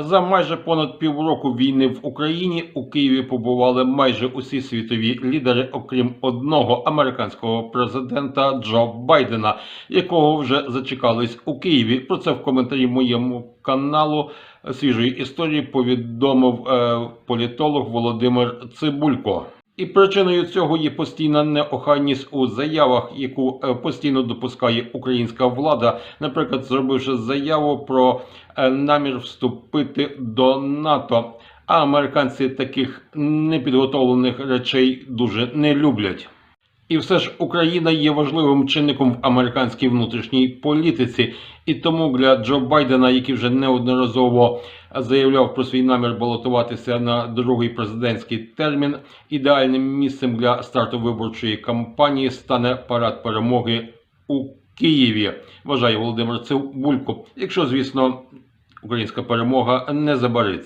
За майже понад півроку війни в Україні у Києві побували майже усі світові лідери, окрім одного американського президента Джо Байдена, якого вже зачекались у Києві. Про це в коментарі моєму каналу свіжої історії повідомив е, політолог Володимир Цибулько. І причиною цього є постійна неохайність у заявах, яку е, постійно допускає українська влада, наприклад, зробивши заяву про е, намір вступити до НАТО. А американці таких непідготовлених речей дуже не люблять. І все ж Україна є важливим чинником в американській внутрішній політиці, і тому для Джо Байдена, який вже неодноразово заявляв про свій намір балотуватися на другий президентський термін, ідеальним місцем для старту виборчої кампанії стане парад перемоги у Києві. Вважає Володимир Цивулько, якщо, звісно, українська перемога не забариться.